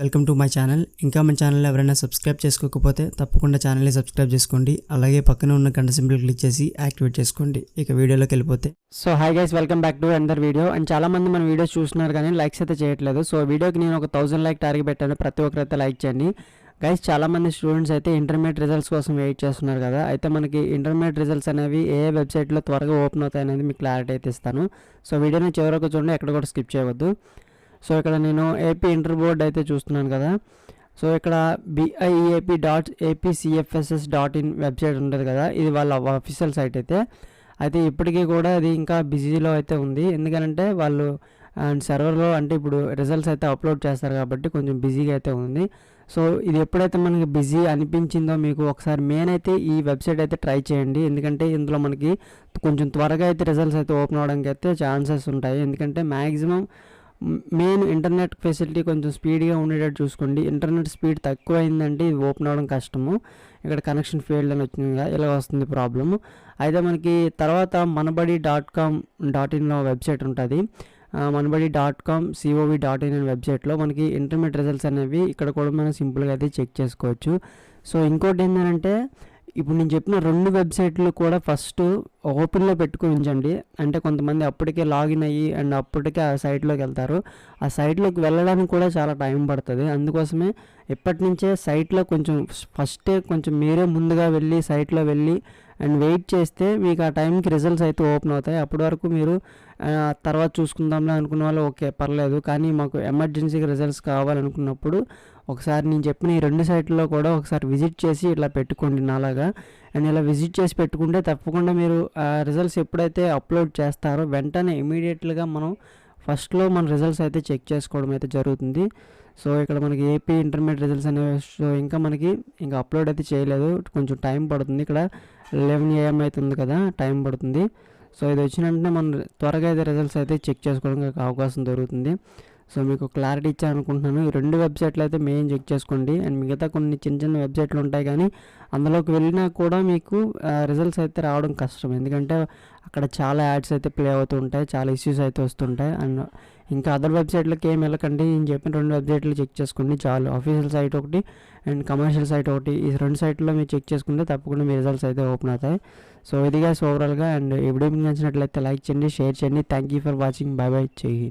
Welcome to my channel. ఇంకా మన channel ఎవరైనా సబ్స్క్రైబ్ చేసుకోకపోతే తప్పకుండా ఛానల్ని సబ్స్క్రైబ్ చేసుకోండి. అలాగే పక్కన ఉన్న గంట సింబల్ క్లిక్ చేసి యాక్టివేట్ చేసుకోండి. ఇక వీడియోలోకి వెళ్ళిపోతే. So hi guys welcome back to another video and చాలా మంది మన వీడియోస్ చూస్తున్నారు కానీ లైక్స్ అయితే చేయట్లేదు. సో వీడియోకి నేను ఒక థౌసండ్ లైక్ టార్గెట్ పెట్టాను. ప్రతి ఒక్కరు అయితే లైక్ చేయండి. గైస్ చాలామంది స్టూడెంట్స్ అయితే ఇంటర్మీడియట్ రిజల్ట్స్ కోసం వెయిట్ చేస్తున్నారు కదా. అయితే మనకి ఇంటర్మీడియట్ రిజల్ట్స్ అనేవి ఏ వెబ్సైట్లో త్వరగా ఓపెన్ అవుతాయి అనేది మీకు క్లారిటీ అయితే ఇస్తాను. సో వీడియోని చివరకు చూడండి. ఎక్కడ కూడా స్కిప్ చేయవద్దు. సో ఇక్కడ నేను ఏపీ ఇంటర్ బోర్డ్ అయితే చూస్తున్నాను కదా. సో ఇక్కడ BIAP dot APCFSS dot in website ఉంటుంది కదా. ఇది వాళ్ళ అఫీషియల్ సైట్ అయితే. అయితే ఇప్పటికీ కూడా అది ఇంకా బిజీలో అయితే ఉంది. ఎందుకంటే వాళ్ళు అండ్ సర్వర్లో అంటే ఇప్పుడు రిజల్ట్స్ అయితే అప్లోడ్ చేస్తారు కాబట్టి కొంచెం బిజీగా అయితే ఉంది. సో ఇది ఎప్పుడైతే మనకి బిజీ అనిపించిందో మీకు ఒకసారి మెయిన్ అయితే ఈ వెబ్సైట్ అయితే ట్రై చేయండి. ఎందుకంటే ఇందులో మనకి కొంచెం త్వరగా అయితే రిజల్ట్స్ అయితే ఓపెన్ అవడానికి అయితే ఛాన్సెస్ ఉంటాయి. ఎందుకంటే మ్యాక్సిమం మెయిన్ ఇంటర్నెట్ ఫెసిలిటీ కొంచెం స్పీడ్గా ఉండేటట్టు చూసుకోండి. ఇంటర్నెట్ స్పీడ్ తక్కువ అయిందంటే ఇది ఓపెన్ అవ్వడం కష్టము. ఇక్కడ కనెక్షన్ ఫెయిల్డ్ అని వచ్చింది కదా ఇలా వస్తుంది ప్రాబ్లము. అయితే మనకి తర్వాత మనబడి డాట్ కామ్ డాట్ ఇన్లో వెబ్సైట్ ఉంటుంది. Manabadi dot com COV dot in అనే వెబ్సైట్లో మనకి ఇంటర్మీడియట్ రిజల్ట్స్ అనేవి ఇక్కడ కూడా మనం సింపుల్గా అయితే చెక్ చేసుకోవచ్చు. సో ఇంకోటి ఏంటంటే ఇప్పుడు నేను చెప్పిన రెండు వెబ్సైట్లు కూడా ఫస్ట్ ఓపెన్లో పెట్టుకుని ఉంచండి. అంటే కొంతమంది అప్పటికే లాగిన్ అయ్యి అండ్ అప్పటికే ఆ సైట్లోకి వెళ్తారు. ఆ సైట్లోకి వెళ్ళడానికి కూడా చాలా టైం పడుతుంది. అందుకోసమే ఎప్పటి నుంచే సైట్లో కొంచెం ఫస్టే కొంచెం మీరే ముందుగా వెళ్ళి సైట్లో వెళ్ళి అండ్ వెయిట్ చేస్తే మీకు ఆ టైంకి రిజల్ట్స్ అయితే ఓపెన్ అవుతాయి. అప్పటి వరకు మీరు ఆ, తర్వాత చూసుకుందాంలే అనుకున్న వాళ్ళు ఓకే పర్లేదు. కానీ మాకు ఎమర్జెన్సీగా రిజల్ట్స్ కావాలనుకున్నప్పుడు ఒకసారి నేను చెప్పిన ఈ రెండు సైట్లలో కూడా ఒకసారి విజిట్ చేసి ఇట్లా పెట్టుకోండి నాలాగా. అండ్ ఇలా విజిట్ చేసి పెట్టుకుంటే తప్పకుండా మీరు ఆ రిజల్ట్స్ ఎప్పుడైతే అప్లోడ్ చేస్తారో వెంటనే ఇమీడియట్గా మనం ఫస్ట్లో మన రిజల్ట్స్ అయితే చెక్ చేసుకోవడం అయితే జరుగుతుంది. సో ఇక్కడ మనకి ఏపీ ఇంటర్మీడియట్ రిజల్ట్స్ అనేవి సో ఇంకా మనకి ఇంకా అప్లోడ్ అయితే చేయలేదు. కొంచెం టైం పడుతుంది. ఇక్కడ లెవెన్ ఏఎం అవుతుంది కదా టైం పడుతుంది. సో ఇది వచ్చిన వెంటనే మనం త్వరగా అయితే రిజల్ట్స్ అయితే చెక్ చేసుకోవడానికి అవకాశం దొరుకుతుంది. సో మీకు క్లారిటీ ఇచ్చాను అనుకుంటున్నాను ఈ రెండు వెబ్సైట్లు అయితే మెయిన్ చెక్ చేసుకోండి. అండ్ మిగతా కొన్ని చిన్న చిన్న వెబ్సైట్లు ఉంటాయి కానీ అందులోకి వెళ్ళినా కూడా మీకు రిజల్ట్స్ అయితే రావడం కష్టం. ఎందుకంటే అక్కడ చాలా యాడ్స్ అయితే ప్లే అవుతూ ఉంటాయి. చాలా ఇష్యూస్ అయితే వస్తుంటాయి. అండ్ ఇంకా అదర్ వెబ్సైట్లకి ఏం వెళ్ళకండి. నేను చెప్పిన రెండు వెబ్సైట్లు చెక్ చేసుకోండి చాలు. అఫీషియల్ సైట్ ఒకటి అండ్ కమర్షియల్ సైట్ ఒకటి. ఈ రెండు సైట్లో మీరు చెక్ చేసుకుంటే తప్పకుండా మీ రిజల్ట్స్ అయితే ఓపెన్ అవుతాయి. సో ఇదిగా ఓవరాల్గా. అండ్ ఈ వీడియో మీకు నచ్చినట్లయితే లైక్ చేయండి షేర్ చేయండి. Thank you for watching. Bye bye. చేయి